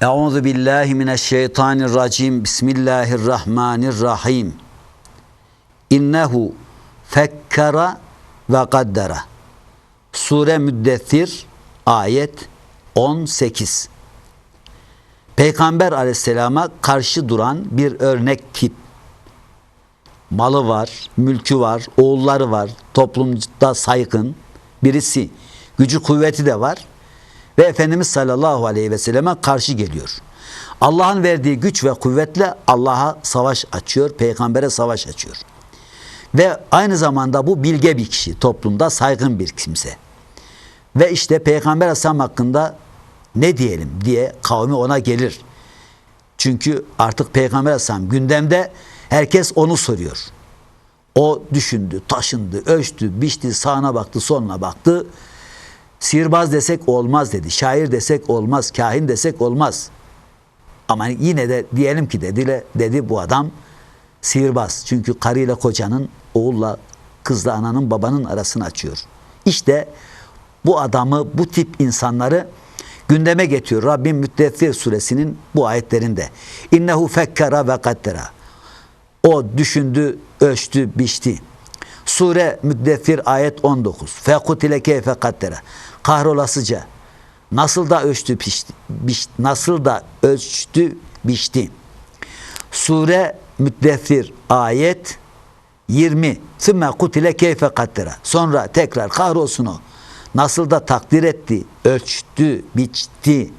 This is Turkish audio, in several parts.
Euzu billahi mineşşeytanirracim. Bismillahirrahmanirrahim. İnnehu fekkara ve kaddara. Sure Müddessir ayet 18. Peygamber aleyhisselama karşı duran bir örnek tip. Malı var, mülkü var, oğulları var, toplumda saygın birisi. Gücü kuvveti de var ve Efendimiz sallallahu aleyhi ve selleme karşı geliyor. Allah'ın verdiği güç ve kuvvetle Allah'a savaş açıyor, peygambere savaş açıyor. Ve aynı zamanda bu bilge bir kişi, toplumda saygın bir kimse. Ve işte Peygamber Aleyhisselam hakkında ne diyelim diye kavmi ona gelir. Çünkü artık Peygamber Aleyhisselam gündemde herkes onu soruyor. O düşündü, taşındı, ölçtü, biçti, sağına baktı, soluna baktı. Sihirbaz desek olmaz dedi. Şair desek olmaz. Kahin desek olmaz. Ama yine de diyelim ki dedi, dedi bu adam sihirbaz. Çünkü karıyla kocanın, oğulla kızla ananın babanın arasını açıyor. İşte bu adamı, bu tip insanları gündeme getiriyor. Rabbim Müddessir suresinin bu ayetlerinde. İnnehu fekkara ve kaddera. O düşündü, ölçtü, biçti. Sure Müddessir ayet 19. Fekutile keyfe kaddera. Kahrolasıca. Nasıl da ölçtü, pişti, biç, nasıl da ölçtü, biçti. Sure Müddessir ayet 20. Sümme kutile keyfe kaddera. Sonra tekrar kahrolsun o. Nasıl da takdir etti, ölçtü, biçti.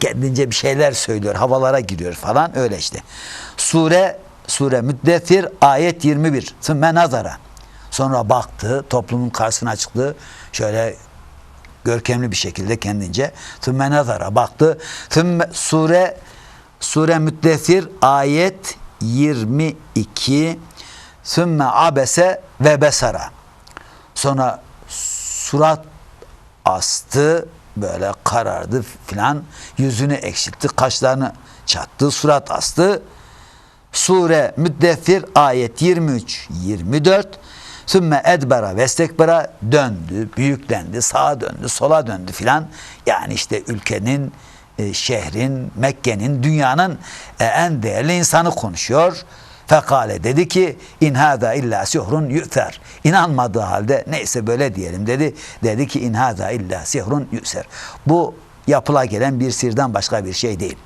Kendince bir şeyler söylüyor, havalara giriyor falan öyle işte. Sure Sure Müddessir ayet 21. Sümme nazara. Sonra baktı, toplumun karşısına çıktı. Şöyle görkemli bir şekilde kendince. Sümme nazara baktı. Sümme sure Sure Müddessir ayet 22. Sümme abese ve besara. Sonra surat astı, böyle karardı filan. Yüzünü ekşitti, kaşlarını çattı, surat astı. Sure Müddessir ayet 23 24 Sümme edbera ve estekbera döndü, büyüklendi, sağa döndü, sola döndü filan. Yani işte ülkenin, e, şehrin, Mekke'nin, dünyanın e, en değerli insanı konuşuyor. Fekale dedi ki in hada illa sihrun yu'ter. İnanmadığı halde neyse böyle diyelim dedi. Dedi ki in hada illa sihrun yu'ser. Bu yapıla gelen bir sirden başka bir şey değil.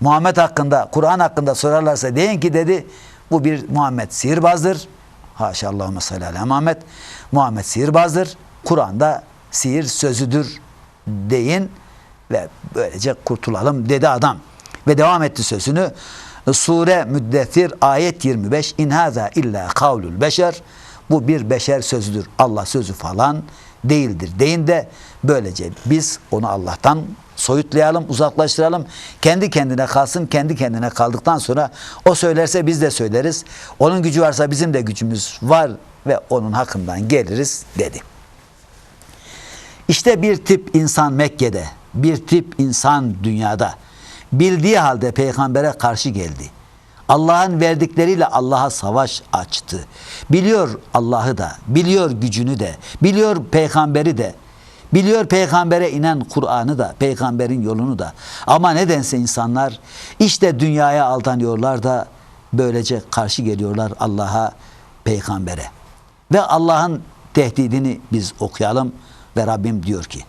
Muhammed hakkında, Kur'an hakkında sorarlarsa deyin ki dedi bu bir Muhammed sihirbazdır. Haşa Allahümme salli ala Muhammed. Muhammed sihirbazdır. Kur'an'da sihir sözüdür deyin ve böylece kurtulalım dedi adam. Ve devam etti sözünü. Sure Müddessir ayet 25 İn haza illa kavlul beşer bu bir beşer sözüdür. Allah sözü falan değildir. Deyin de böylece biz onu Allah'tan soyutlayalım, uzaklaştıralım. Kendi kendine kalsın, kendi kendine kaldıktan sonra o söylerse biz de söyleriz. Onun gücü varsa bizim de gücümüz var ve onun hakkından geliriz dedi. İşte bir tip insan Mekke'de, bir tip insan dünyada bildiği halde peygambere karşı geldi. Allah'ın verdikleriyle Allah'a savaş açtı. Biliyor Allah'ı da, biliyor gücünü de, biliyor peygamberi de, biliyor peygambere inen Kur'an'ı da, peygamberin yolunu da. Ama nedense insanlar işte dünyaya aldanıyorlar da böylece karşı geliyorlar Allah'a, peygambere. Ve Allah'ın tehdidini biz okuyalım ve Rabbim diyor ki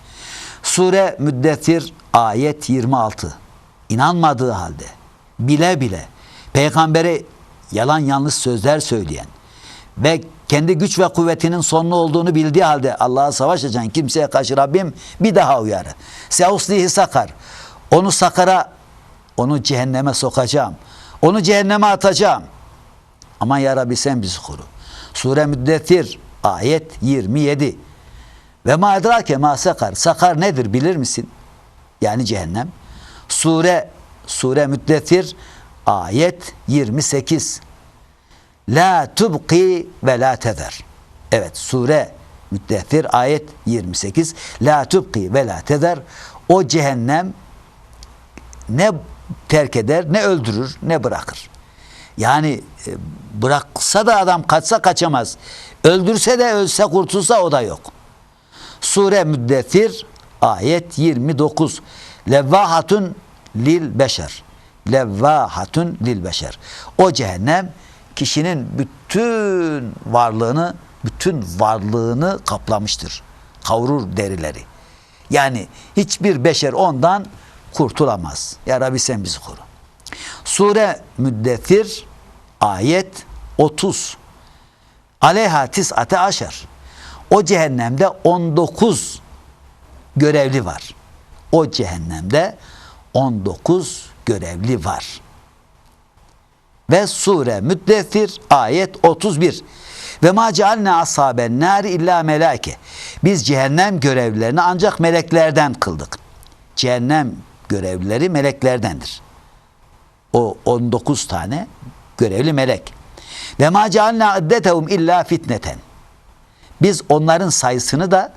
Sure Müddessir ayet 26 inanmadığı halde bile bile peygambere yalan yanlış sözler söyleyen ve kendi güç ve kuvvetinin sonlu olduğunu bildiği halde Allah'a savaş açan kimseye karşı Rabbim bir daha uyarı. Seuslihi sakar. Onu sakara, onu cehenneme sokacağım. Onu cehenneme atacağım. Aman ya Rabbi sen bizi koru. Sure Müddessir ayet 27. Ve ma edrake ma sakar. Sakar nedir bilir misin? Yani cehennem. Sure Sure Müddessir ayet 28. La tubqi ve la tezer. Evet sure Müddessir ayet 28. La tubqi ve la tezer. O cehennem ne terk eder, ne öldürür, ne bırakır. Yani e, bıraksa da adam kaçsa kaçamaz. Öldürse de ölse kurtulsa o da yok. Sure Müddessir ayet 29. Levvahatun lil beşer. Levvahatun lil beşer. O cehennem kişinin bütün varlığını, bütün varlığını kaplamıştır. Kavurur derileri. Yani hiçbir beşer ondan kurtulamaz. Ya Rabbi sen bizi koru. Sure Müddessir ayet 30. Aleyha tis'ate aşer. O cehennemde 19 görevli var. O cehennemde 19 görevli var. Ve sure Müddessir ayet 31. Ve ma cealne ashaben nari illa meleke. Biz cehennem görevlilerini ancak meleklerden kıldık. Cehennem görevlileri meleklerdendir. O 19 tane görevli melek. Ve ma cealne addetehum illa fitneten. Biz onların sayısını da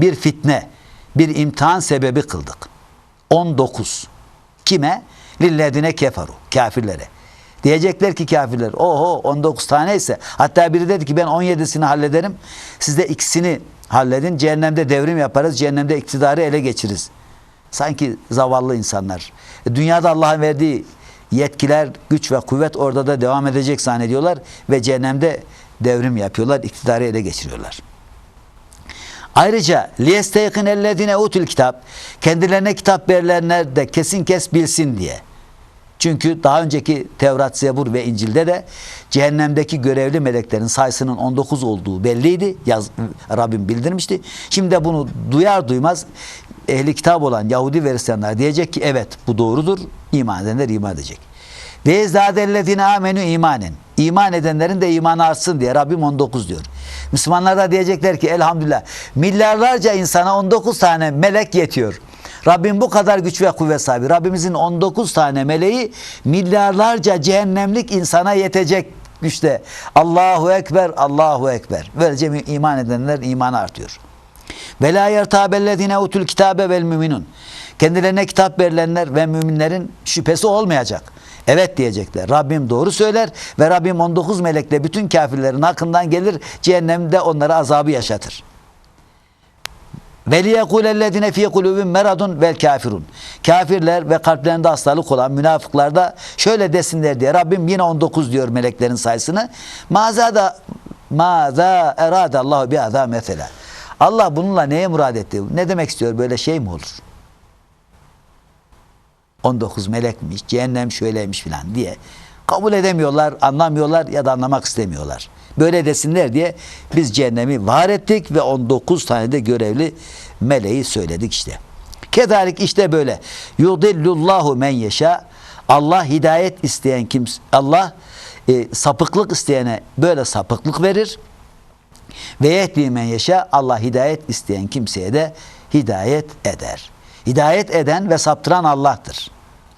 bir fitne, bir imtihan sebebi kıldık. 19. Kime? Lillezine keferu. Kafirlere. Diyecekler ki kafirler oho 19 tane ise hatta biri dedi ki ben 17'sini hallederim. Siz de ikisini halledin. Cehennemde devrim yaparız. Cehennemde iktidarı ele geçiririz. Sanki zavallı insanlar. E, Dünyada Allah'ın verdiği yetkiler, güç ve kuvvet orada da devam edecek zannediyorlar ve cehennemde devrim yapıyorlar, iktidarı ele geçiriyorlar. Ayrıca liyesteykin ellezine utul kitap kendilerine kitap verilenler de kesin kes bilsin diye. Çünkü daha önceki Tevrat, Zebur ve İncil'de de cehennemdeki görevli meleklerin sayısının 19 olduğu belliydi. Yaz, Rabbim bildirmişti. Şimdi de bunu duyar duymaz ehli kitap olan Yahudi ve Hristiyanlar diyecek ki evet bu doğrudur. İman edenler iman edecek. Ve zâdellezine amenü imanen. İman edenlerin de imanı artsın diye Rabbim 19 diyor. Müslümanlar da diyecekler ki elhamdülillah milyarlarca insana 19 tane melek yetiyor. Rabbim bu kadar güç ve kuvvet sahibi. Rabbimizin 19 tane meleği milyarlarca cehennemlik insana yetecek güçte. Allahu Ekber, Allahu Ekber. Böylece iman edenler imanı artıyor. Ve la yertabellezine utul kitabe vel müminun. Kendilerine kitap verilenler ve müminlerin şüphesi olmayacak. Evet diyecekler. Rabbim doğru söyler ve Rabbim 19 melekle bütün kafirlerin hakkından gelir. Cehennemde onlara azabı yaşatır. Ve liyekulellezine fi kulubin meradun vel kafirun. Kafirler ve kalplerinde hastalık olan münafıklar da şöyle desinler diye Rabbim yine 19 diyor meleklerin sayısını. Maza da maza erade Allahu bi azam mesela. Allah bununla neye murad etti? Ne demek istiyor? Böyle şey mi olur? 19 melekmiş, cehennem şöyleymiş filan diye kabul edemiyorlar, anlamıyorlar ya da anlamak istemiyorlar. Böyle desinler diye biz cehennemi var ettik ve 19 tane de görevli meleği söyledik işte. Kedalik işte böyle. Yudillullahu men yeşa. Allah hidayet isteyen kimse Allah e, sapıklık isteyene böyle sapıklık verir. Ve yehdi men yeşa. Allah hidayet isteyen kimseye de hidayet eder. Hidayet eden ve saptıran Allah'tır.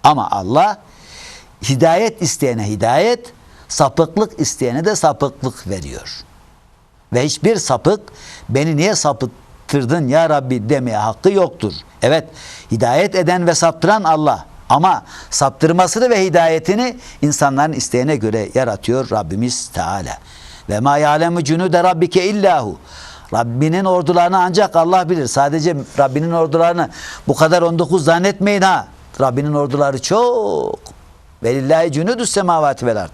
Ama Allah hidayet isteyene hidayet, sapıklık isteyene de sapıklık veriyor. Ve hiçbir sapık beni niye sapıttırdın ya Rabbi demeye hakkı yoktur. Evet hidayet eden ve saptıran Allah. Ama saptırmasını ve hidayetini insanların isteğine göre yaratıyor Rabbimiz Teala. Ve ma ya'lemu cunude rabbike illahu. Rabbinin ordularını ancak Allah bilir. Sadece Rabbinin ordularını bu kadar 19 zannetmeyin ha. Rabbinin orduları çok. Velillahi cunudus semavati vel ard.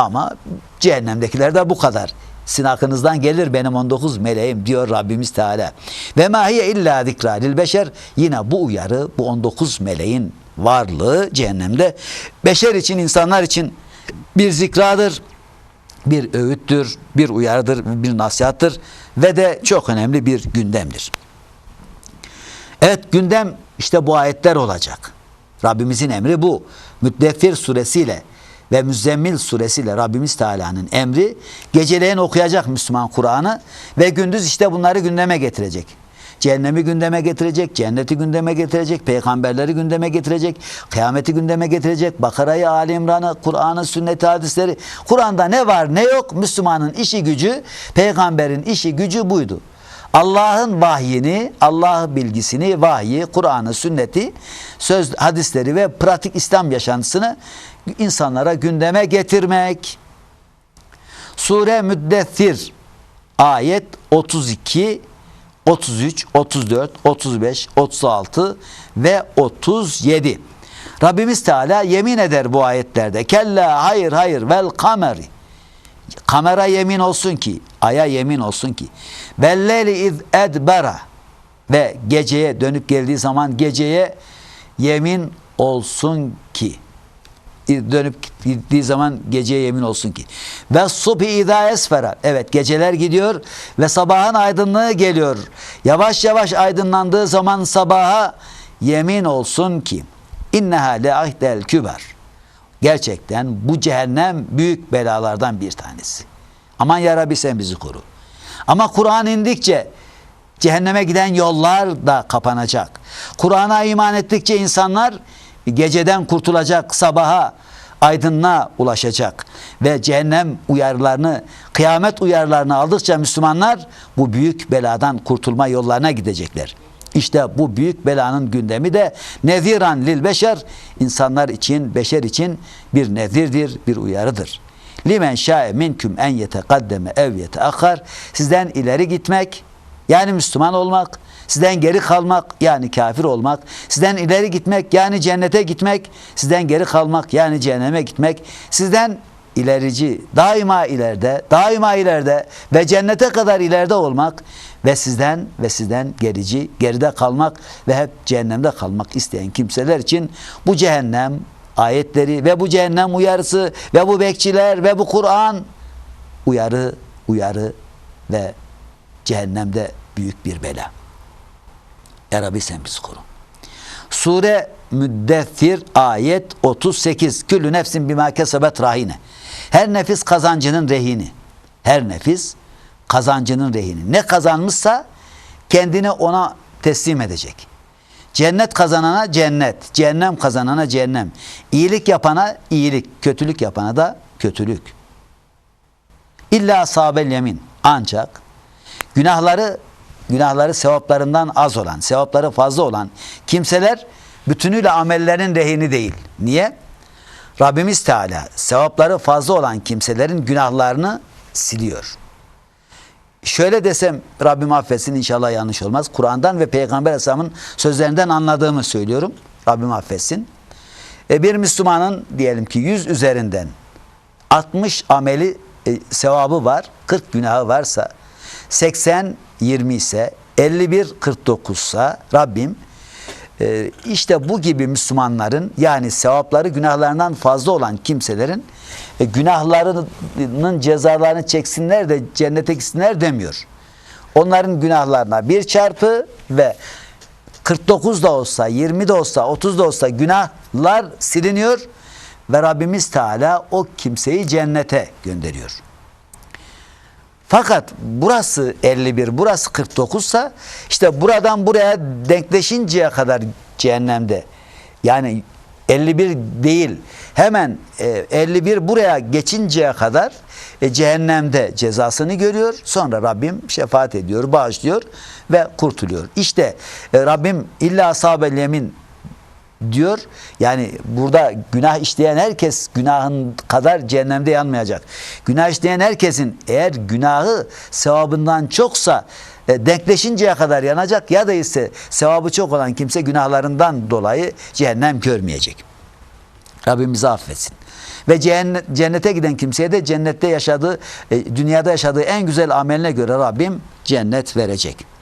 Ama cehennemdekiler de bu kadar. Sizin aklınızdan gelir benim 19 meleğim diyor Rabbimiz Teala. Ve mahiye illa zikra lil beşer. Yine bu uyarı bu 19 meleğin varlığı cehennemde beşer için insanlar için bir zikradır, bir öğüttür, bir uyarıdır, bir nasihattır ve de çok önemli bir gündemdir. Evet gündem işte bu ayetler olacak. Rabbimizin emri bu. Müddeffir suresiyle ve Müzzemmil suresiyle Rabbimiz Teala'nın emri geceleyin okuyacak Müslüman Kur'an'ı ve gündüz işte bunları gündeme getirecek. Cehennemi gündeme getirecek, cenneti gündeme getirecek, peygamberleri gündeme getirecek, kıyameti gündeme getirecek, Bakara'yı, Ali İmran'ı, Kur'an'ı, sünneti, hadisleri. Kur'an'da ne var ne yok Müslümanın işi gücü, peygamberin işi gücü buydu. Allah'ın vahyini, Allah bilgisini, vahyi, Kur'an'ı, sünneti, söz, hadisleri ve pratik İslam yaşantısını insanlara gündeme getirmek. Sure Müddessir ayet 32, 33, 34, 35, 36 ve 37. Rabbimiz Teala yemin eder bu ayetlerde. Kella hayır hayır vel kameri. Kamera yemin olsun ki, aya yemin olsun ki. Belleli iz edbera ve geceye dönüp geldiği zaman geceye yemin olsun ki dönüp gittiği zaman geceye yemin olsun ki. Ve subhi izâ esfera. Evet geceler gidiyor ve sabahın aydınlığı geliyor. Yavaş yavaş aydınlandığı zaman sabaha yemin olsun ki. İnneha leahdel küber. Gerçekten bu cehennem büyük belalardan bir tanesi. Aman ya Rabbi sen bizi koru. Ama Kur'an indikçe cehenneme giden yollar da kapanacak. Kur'an'a iman ettikçe insanlar geceden kurtulacak, sabaha, aydınlığa ulaşacak. Ve cehennem uyarılarını, kıyamet uyarılarını aldıkça Müslümanlar bu büyük beladan kurtulma yollarına gidecekler. İşte bu büyük belanın gündemi de neziran lil beşer. İnsanlar için, beşer için bir nezirdir, bir uyarıdır. Limen şa'e minküm en yetekaddeme ev yeteakhar. Sizden ileri gitmek yani Müslüman olmak, sizden geri kalmak yani kafir olmak, sizden ileri gitmek yani cennete gitmek, sizden geri kalmak yani cehenneme gitmek, sizden ilerici, daima ileride, daima ileride ve cennete kadar ileride olmak ve sizden ve sizden gerici, geride kalmak ve hep cehennemde kalmak isteyen kimseler için bu cehennem ayetleri ve bu cehennem uyarısı ve bu bekçiler ve bu Kur'an uyarı, uyarı ve cehennemde büyük bir bela. Ya Rabbi sen bizi koru. Sure Müddessir ayet 38. Küllü nefsin bima kesebet rahine. Her nefis kazancının rehini. Her nefis kazancının rehini. Ne kazanmışsa kendini ona teslim edecek. Cennet kazanana cennet, cehennem kazanana cehennem. İyilik yapana iyilik, kötülük yapana da kötülük. İlla sabel yemin. Ancak günahları günahları sevaplarından az olan, sevapları fazla olan kimseler bütünüyle amellerin rehini değil. Niye? Rabbimiz Teala sevapları fazla olan kimselerin günahlarını siliyor. Şöyle desem Rabbim affetsin inşallah yanlış olmaz. Kur'an'dan ve Peygamber Aleyhisselam'ın sözlerinden anladığımı söylüyorum. Rabbim affetsin. E bir Müslümanın diyelim ki 100 üzerinden 60 ameli e, sevabı var, 40 günahı varsa 80 20 ise 51 49 ise Rabbim e, işte bu gibi Müslümanların yani sevapları günahlarından fazla olan kimselerin e, günahlarının cezalarını çeksinler de cennete gitsinler demiyor. Onların günahlarına bir çarpı ve 49 da olsa, 20 de olsa, 30 da olsa günahlar siliniyor ve Rabbimiz Teala o kimseyi cennete gönderiyor. Fakat burası 51, burası 49 ise işte buradan buraya denkleşinceye kadar cehennemde yani 51 değil hemen e, 51 buraya geçinceye kadar e, cehennemde cezasını görüyor. Sonra Rabbim şefaat ediyor, bağışlıyor ve kurtuluyor. İşte e, Rabbim illa ashabel yemin diyor. Yani burada günah işleyen herkes günahın kadar cehennemde yanmayacak. Günah işleyen herkesin eğer günahı sevabından çoksa e, denkleşinceye kadar yanacak ya da ise sevabı çok olan kimse günahlarından dolayı cehennem görmeyecek. Rabbimizi affetsin. Ve cennete giden kimseye de cennette yaşadığı, e, dünyada yaşadığı en güzel ameline göre Rabbim cennet verecek.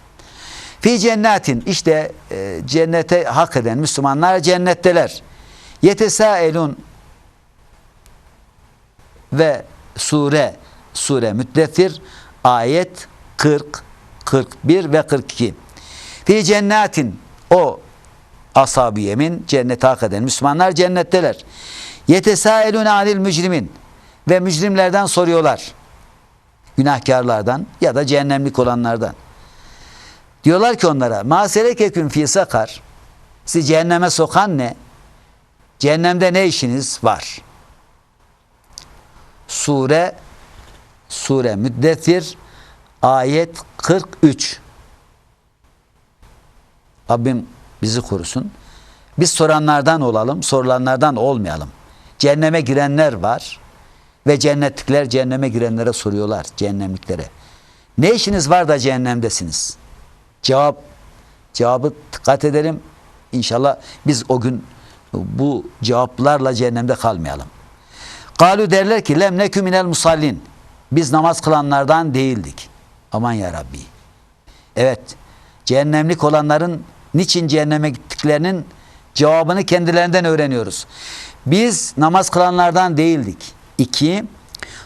Fi cennetin işte e, cennete hak eden Müslümanlar cennetteler. Yetesaelun ve sure sure müddessir ayet 40 41 ve 42. Fi cennetin o ashab-ı yemin cennete hak eden Müslümanlar cennetteler. Yetesaelun anil mücrimin ve mücrimlerden soruyorlar. Günahkarlardan ya da cehennemlik olanlardan. Diyorlar ki onlara maserekeküm fi sakar sizi cehenneme sokan ne? Cehennemde ne işiniz var? Sure Sure Müddessir ayet 43 Rabbim bizi korusun. Biz soranlardan olalım, sorulanlardan olmayalım. Cehenneme girenler var ve cennetlikler cehenneme girenlere soruyorlar, cehennemliklere. Ne işiniz var da cehennemdesiniz? Cevap cevabı dikkat edelim. İnşallah biz o gün bu cevaplarla cehennemde kalmayalım. Galu derler ki lem nekü minel musallin. Biz namaz kılanlardan değildik. Aman ya Rabbi. Evet. Cehennemlik olanların niçin cehenneme gittiklerinin cevabını kendilerinden öğreniyoruz. Biz namaz kılanlardan değildik. İki,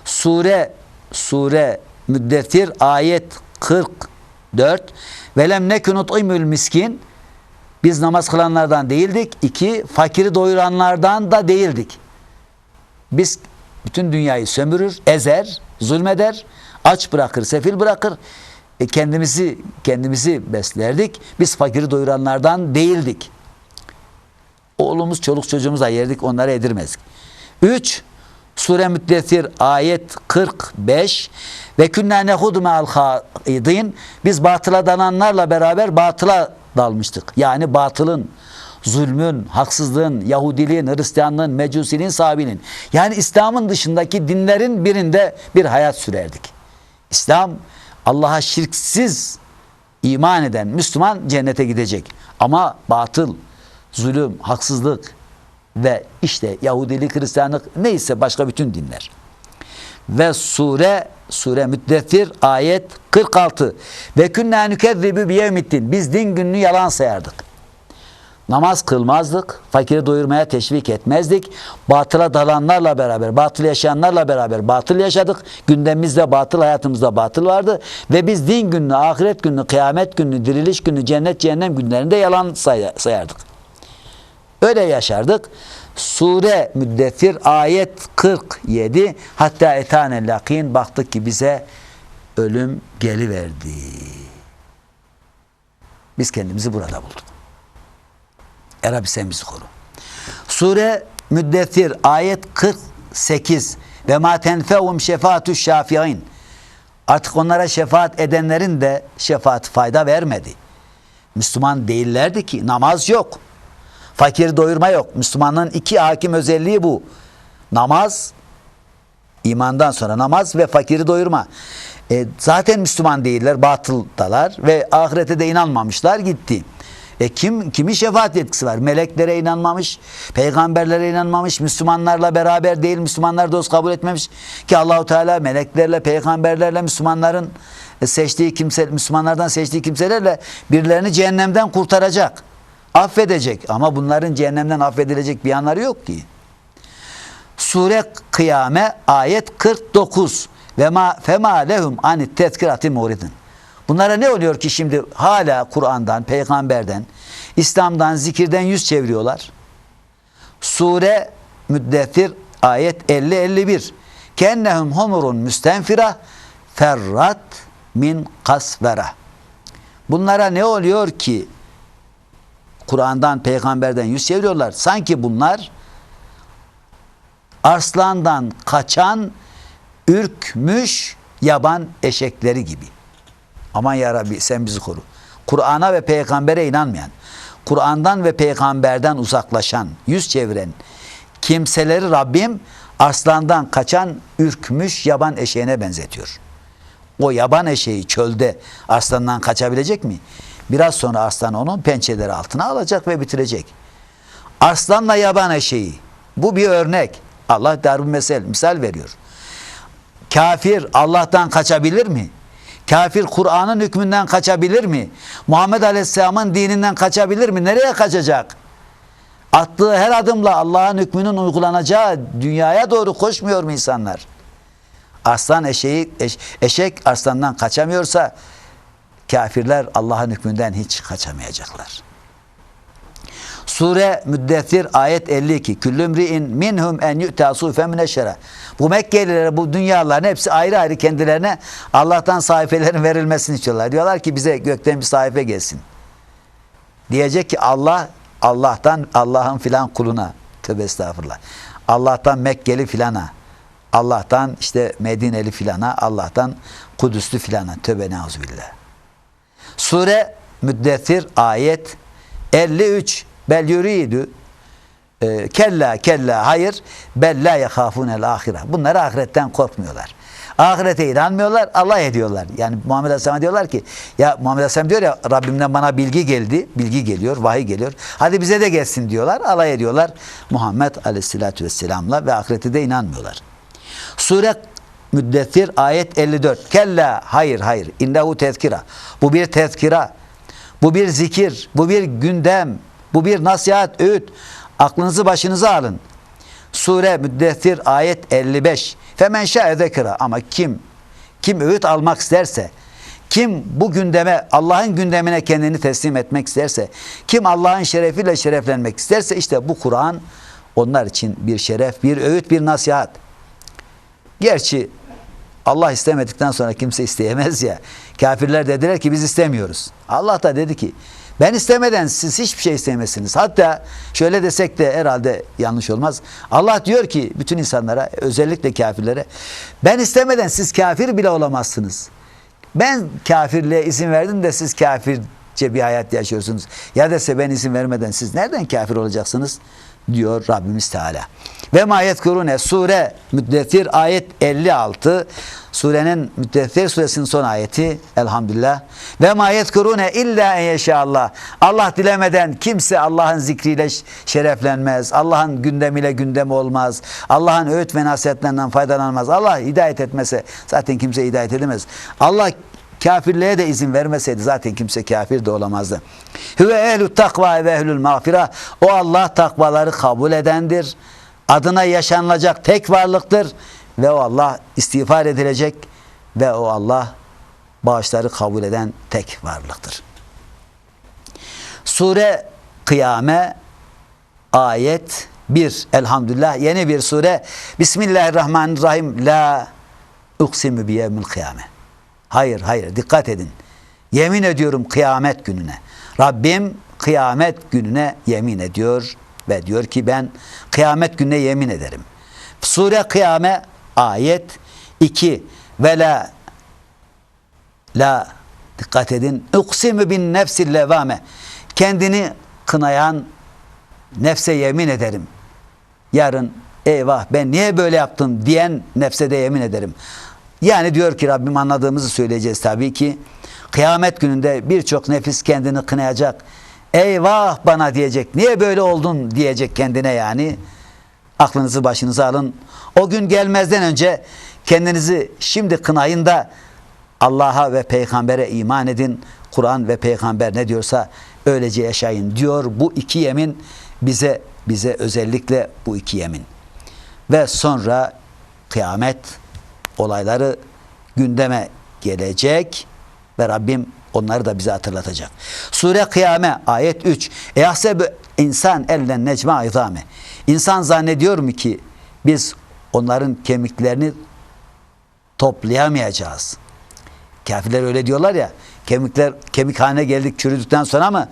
sure sure müddessir ayet 44 velem nekü nut'imül miskin biz namaz kılanlardan değildik. İki, fakiri doyuranlardan da değildik. Biz bütün dünyayı sömürür, ezer, zulmeder, aç bırakır, sefil bırakır. E kendimizi kendimizi beslerdik. Biz fakiri doyuranlardan değildik. Oğlumuz, çoluk çocuğumuza yerdik, onları edirmezdik. 3. Sure Müddessir ayet 45 ve künne nehudu me'al haidin biz batıla dalanlarla beraber batıla dalmıştık. Yani batılın, zulmün, haksızlığın, Yahudiliğin, Hristiyanlığın, Mecusiliğin, Sabiliğin yani İslam'ın dışındaki dinlerin birinde bir hayat sürerdik. İslam Allah'a şirksiz iman eden Müslüman cennete gidecek. Ama batıl, zulüm, haksızlık ve işte Yahudilik, Hristiyanlık neyse başka bütün dinler. Ve sure sure Müddessir ayet 46 ve künne nükezzibu biyevmiddin biz din gününü yalan sayardık. Namaz kılmazdık, fakiri doyurmaya teşvik etmezdik. Batıla dalanlarla beraber, batıl yaşayanlarla beraber batıl yaşadık. Gündemimizde batıl, hayatımızda batıl vardı. Ve biz din gününü, ahiret gününü, kıyamet gününü, diriliş gününü, cennet, cehennem günlerinde yalan say- sayardık. Öyle yaşardık. Sure Müddessir ayet 47 hatta etane lakin baktık ki bize ölüm geliverdi. Biz kendimizi burada bulduk. Bizi koru. Sure Müddessir ayet 48 ve ma tenfeum şefaatü şafiin. Artık onlara şefaat edenlerin de şefaat fayda vermedi. Müslüman değillerdi ki namaz yok. Fakir doyurma yok. Müslümanlığın iki hakim özelliği bu. Namaz, imandan sonra namaz ve fakiri doyurma. E, zaten Müslüman değiller, batıldalar ve ahirete de inanmamışlar gitti. E kim kimin şefaat yetkisi var? Meleklere inanmamış, peygamberlere inanmamış, Müslümanlarla beraber değil, Müslümanlar dost kabul etmemiş ki Allahu Teala meleklerle, peygamberlerle Müslümanların seçtiği kimse Müslümanlardan seçtiği kimselerle birilerini cehennemden kurtaracak. Affedecek ama bunların cehennemden affedilecek bir yanları yok ki. Sure Kıyame ayet 49 ve ma fema lehum anit tezkirati muridin. Bunlara ne oluyor ki şimdi hala Kur'an'dan, peygamberden, İslam'dan, zikirden yüz çeviriyorlar? Sure Müddessir ayet 50-51 Kennehum humurun müstenfira ferrat min kasvera. Bunlara ne oluyor ki Kur'an'dan, peygamberden yüz çeviriyorlar. Sanki bunlar arslandan kaçan ürkmüş yaban eşekleri gibi. Aman ya Rabbi sen bizi koru. Kur'an'a ve peygambere inanmayan, Kur'an'dan ve peygamberden uzaklaşan, yüz çeviren kimseleri Rabbim arslandan kaçan ürkmüş yaban eşeğine benzetiyor. O yaban eşeği çölde arslandan kaçabilecek mi? Biraz sonra arslan onun pençeleri altına alacak ve bitirecek. Arslanla yaban eşeği. Bu bir örnek. Allah darbu mesel, misal veriyor. Kafir Allah'tan kaçabilir mi? Kafir Kur'an'ın hükmünden kaçabilir mi? Muhammed Aleyhisselam'ın dininden kaçabilir mi? Nereye kaçacak? Attığı her adımla Allah'ın hükmünün uygulanacağı dünyaya doğru koşmuyor mu insanlar? Aslan eşeği, eş, eşek aslandan kaçamıyorsa kafirler Allah'ın hükmünden hiç kaçamayacaklar. Sure Müddessir ayet 52. Küllümri'in minhum en yu'ta sufen mineşşere. Bu Mekkelilere, bu dünyaların hepsi ayrı ayrı kendilerine Allah'tan sahifelerin verilmesini istiyorlar. Diyorlar ki bize gökten bir sahife gelsin. Diyecek ki Allah Allah'tan Allah'ın filan kuluna tövbe estağfurullah. Allah'tan Mekkeli filana. Allah'tan işte Medineli filana. Allah'tan Kudüslü filana. Tövbe neuzubillah. Sure Müddessir ayet 53 bel yuridu e, kella kella hayır bel la yahafun el ahire. Bunlar ahiretten korkmuyorlar. Ahirete inanmıyorlar, alay ediyorlar. Yani Muhammed Aleyhisselam'a diyorlar ki ya Muhammed Aleyhisselam diyor ya Rabbimden bana bilgi geldi. Bilgi geliyor, vahiy geliyor. Hadi bize de gelsin diyorlar. Alay ediyorlar Muhammed Aleyhisselatü Vesselam'la ve ahirete de inanmıyorlar. Sure Müddessir ayet 54. Kella hayır hayır. İnnehu tezkira. Bu bir tezkira. Bu bir zikir. Bu bir gündem. Bu bir nasihat, öğüt. Aklınızı başınıza alın. Sure Müddessir ayet 55. Femen şa'e zekira. Ama kim kim öğüt almak isterse, kim bu gündeme, Allah'ın gündemine kendini teslim etmek isterse, kim Allah'ın şerefiyle şereflenmek isterse işte bu Kur'an onlar için bir şeref, bir öğüt, bir nasihat. Gerçi Allah istemedikten sonra kimse isteyemez ya. Kafirler dediler ki biz istemiyoruz. Allah da dedi ki ben istemeden siz hiçbir şey istemezsiniz. Hatta şöyle desek de herhalde yanlış olmaz. Allah diyor ki bütün insanlara özellikle kafirlere ben istemeden siz kafir bile olamazsınız. Ben kafirliğe izin verdim de siz kafirce bir hayat yaşıyorsunuz. Ya dese ben izin vermeden siz nereden kafir olacaksınız? Diyor Rabbimiz Teala. Ve mayet kurune sure müddessir ayet 56 surenin müddessir suresinin son ayeti elhamdülillah. Ve mayet kurune illa en yeşallah Allah dilemeden kimse Allah'ın zikriyle şereflenmez. Allah'ın gündemiyle gündem olmaz. Allah'ın öğüt ve nasihatlerinden faydalanmaz. Allah hidayet etmese zaten kimse hidayet edemez. Allah Kafirliğe de izin vermeseydi zaten kimse kafir de olamazdı. Hüve ehlü takva ve ehlül mağfira. O Allah takvaları kabul edendir. Adına yaşanılacak tek varlıktır. Ve o Allah istiğfar edilecek. Ve o Allah bağışları kabul eden tek varlıktır. Sure Kıyame ayet 1. Elhamdülillah yeni bir sure. Bismillahirrahmanirrahim. La uksimu biyevmil kıyame. Hayır hayır dikkat edin. Yemin ediyorum kıyamet gününe. Rabbim kıyamet gününe yemin ediyor ve diyor ki ben kıyamet gününe yemin ederim. Sure Kıyame ayet 2 ve la la dikkat edin uksimu bin nefsil levame kendini kınayan nefse yemin ederim. Yarın eyvah ben niye böyle yaptım diyen nefse de yemin ederim. Yani diyor ki Rabbim anladığımızı söyleyeceğiz tabii ki. Kıyamet gününde birçok nefis kendini kınayacak. Eyvah bana diyecek. Niye böyle oldun diyecek kendine yani. Aklınızı başınıza alın. O gün gelmezden önce kendinizi şimdi kınayın da Allah'a ve peygambere iman edin. Kur'an ve peygamber ne diyorsa öylece yaşayın diyor. Bu iki yemin bize bize özellikle bu iki yemin. Ve sonra kıyamet olayları gündeme gelecek ve Rabbim onları da bize hatırlatacak. Sure Kıyame ayet 3. Ehsebü insan ellen necma izame. İnsan zannediyor mu ki biz onların kemiklerini toplayamayacağız. Kafirler öyle diyorlar ya. Kemikler kemikhane geldik çürüdükten sonra mı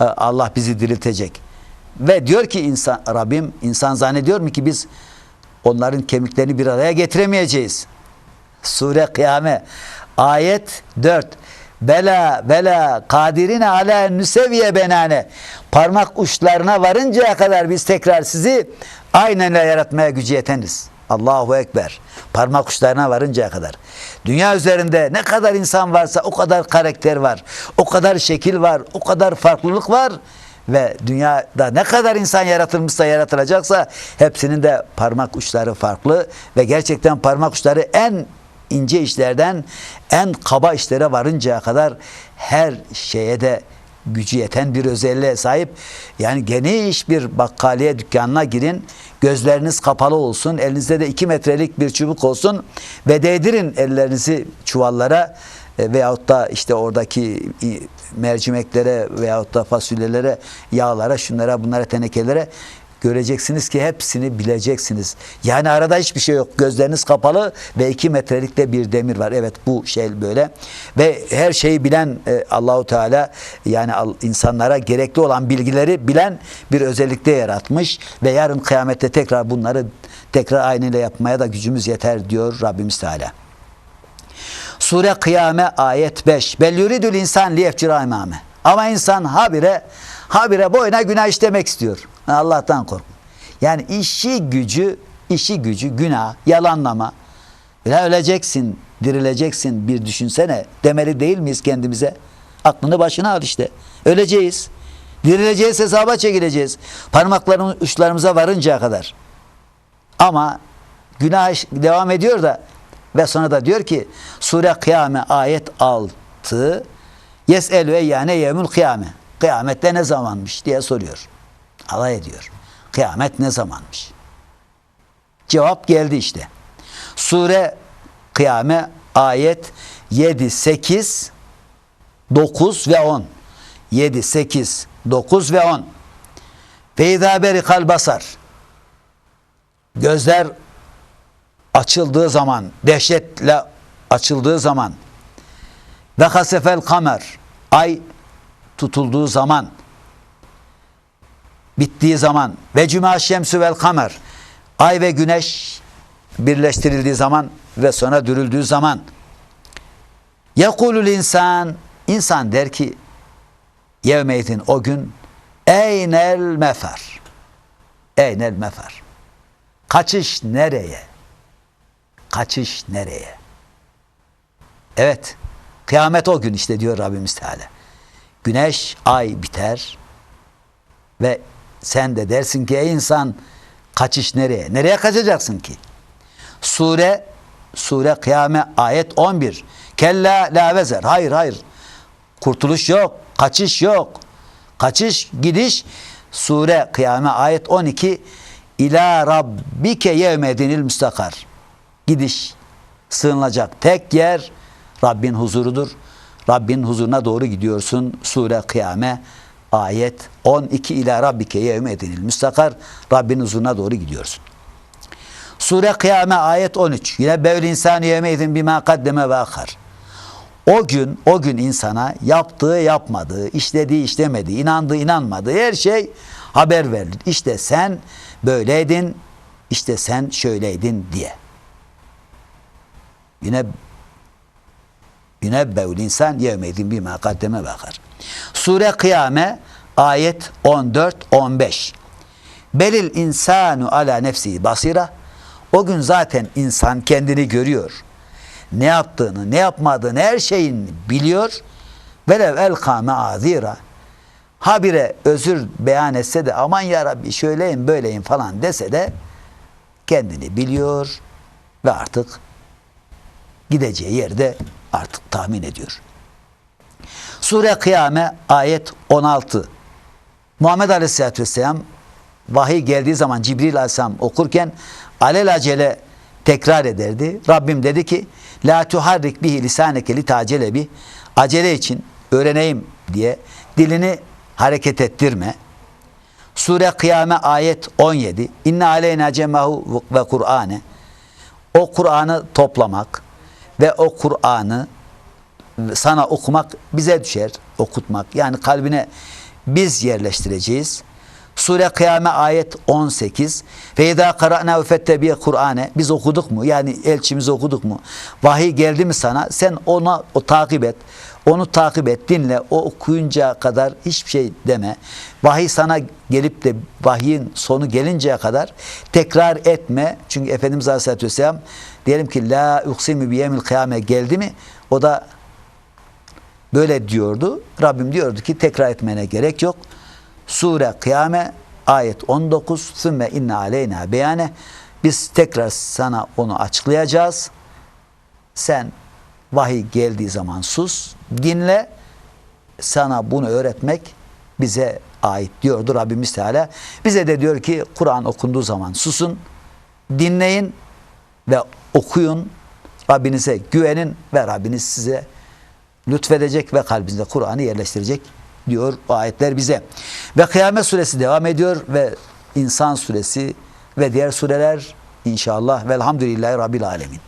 e, Allah bizi diriltecek? Ve diyor ki insan Rabbim insan zannediyor mu ki biz onların kemiklerini bir araya getiremeyeceğiz. Sure Kıyame ayet 4 Bela bela kadirine ala nüseviye benane parmak uçlarına varıncaya kadar biz tekrar sizi aynen yaratmaya gücü yeteniz. Allahu Ekber. Parmak uçlarına varıncaya kadar. Dünya üzerinde ne kadar insan varsa o kadar karakter var. O kadar şekil var. O kadar farklılık var. Ve dünyada ne kadar insan yaratılmışsa yaratılacaksa hepsinin de parmak uçları farklı. Ve gerçekten parmak uçları en ince işlerden en kaba işlere varıncaya kadar her şeye de gücü yeten bir özelliğe sahip. Yani geniş bir bakkaliye dükkanına girin. Gözleriniz kapalı olsun. Elinizde de iki metrelik bir çubuk olsun. Ve değdirin ellerinizi çuvallara e, veyahut da işte oradaki mercimeklere veyahut da fasulyelere, yağlara, şunlara, bunlara, tenekelere göreceksiniz ki hepsini bileceksiniz. Yani arada hiçbir şey yok. Gözleriniz kapalı ve iki metrelikte bir demir var. Evet bu şey böyle. Ve her şeyi bilen e, Allahu Teala yani insanlara gerekli olan bilgileri bilen bir özellikte yaratmış ve yarın kıyamette tekrar bunları tekrar aynıyla yapmaya da gücümüz yeter diyor Rabbimiz Teala. Sure Kıyame ayet 5. Bel yuridül insan liyefcira imame. Ama insan habire habire boyuna günah işlemek istiyor. Allah'tan kork. Yani işi gücü, işi gücü günah, yalanlama. Ya öleceksin, dirileceksin bir düşünsene. Demeli değil miyiz kendimize? Aklını başına al işte. Öleceğiz. Dirileceğiz, hesaba çekileceğiz. Parmakların uçlarımıza varıncaya kadar. Ama günah devam ediyor da ve sonra da diyor ki Sure Kıyame ayet 6 Yes'elü eyyâne yevmül kıyame. Kıyamette ne zamanmış diye soruyor. Alay ediyor. Kıyamet ne zamanmış? Cevap geldi işte. Sure Kıyame ayet 7, 8, 9 ve 10. 7, 8, 9 ve 10. Feyda berikal basar. Gözler açıldığı zaman, dehşetle açıldığı zaman ve hasefel kamer ay tutulduğu zaman bittiği zaman ve cuma şemsü vel kamer ay ve güneş birleştirildiği zaman ve sonra dürüldüğü zaman yekulul insan insan der ki yevmeytin o gün eynel mefer eynel mefer kaçış nereye kaçış nereye? Evet kıyamet o gün işte diyor Rabbimiz Teala güneş ay biter ve sen de dersin ki ey insan kaçış nereye nereye kaçacaksın ki Sure Sure Kıyame ayet 11. Kella la vezer. Hayır hayır. Kurtuluş yok. Kaçış yok. Kaçış gidiş Sure Kıyame ayet 12. İla rabbike yevmedinil müstakar. Gidiş sığınılacak tek yer Rabbin huzurudur. Rabbin huzuruna doğru gidiyorsun. Sure Kıyame ayet 12 ila rabbike yevmedinil müstakar. Rabbin huzuruna doğru gidiyorsun. Sure Kıyame ayet 13. Yine bevl insani yemeydin bima kaddeme ve akar. O gün, o gün insana yaptığı yapmadığı, işlediği işlemediği, inandığı inanmadığı her şey haber verilir. İşte sen böyleydin, işte sen şöyleydin diye. Yine yine bevl insan yemeydin bima kaddeme ve akar. Sure Kıyame ayet 14-15. Belil insanu ala nefsi basira. O gün zaten insan kendini görüyor. Ne yaptığını, ne yapmadığını, her şeyini biliyor. Velev el kâme azira. Habire özür beyan etse de aman ya şöyleyim böyleyim falan dese de kendini biliyor ve artık gideceği yerde artık tahmin ediyor. Sure Kıyame ayet 16. Muhammed Aleyhisselatü Vesselam vahiy geldiği zaman Cibril Aleyhisselam okurken alelacele tekrar ederdi. Rabbim dedi ki La tuharrik bihi lisaneke li tacele bih acele için öğreneyim diye dilini hareket ettirme. Sure Kıyame ayet 17. İnne aleyna cemahu ve Kur'ane. O Kur'an'ı toplamak ve o Kur'an'ı sana okumak bize düşer. Okutmak. Yani kalbine biz yerleştireceğiz. Sure Kıyame ayet 18. Ve idâ kara'na fettebiye Kur'ane. Biz okuduk mu? Yani elçimiz okuduk mu? Vahiy geldi mi sana? Sen ona o takip et. Onu takip et, dinle. O okuyunca kadar hiçbir şey deme. Vahiy sana gelip de vahyin sonu gelinceye kadar tekrar etme. Çünkü Efendimiz Aleyhisselatü Vesselam diyelim ki la uksimu biyemil kıyame geldi mi? O da böyle diyordu. Rabbim diyordu ki tekrar etmene gerek yok. Sure Kıyame ayet 19 Sümme inne aleyna beyane biz tekrar sana onu açıklayacağız. Sen vahiy geldiği zaman sus, dinle. Sana bunu öğretmek bize ait diyordu Rabbimiz Teala. Bize de diyor ki Kur'an okunduğu zaman susun, dinleyin ve okuyun. Rabbinize güvenin ve Rabbiniz size lütfedecek ve kalbinize Kur'an'ı yerleştirecek diyor o ayetler bize. Ve Kıyamet suresi devam ediyor ve İnsan suresi ve diğer sureler inşallah velhamdülillahi rabbil alemin.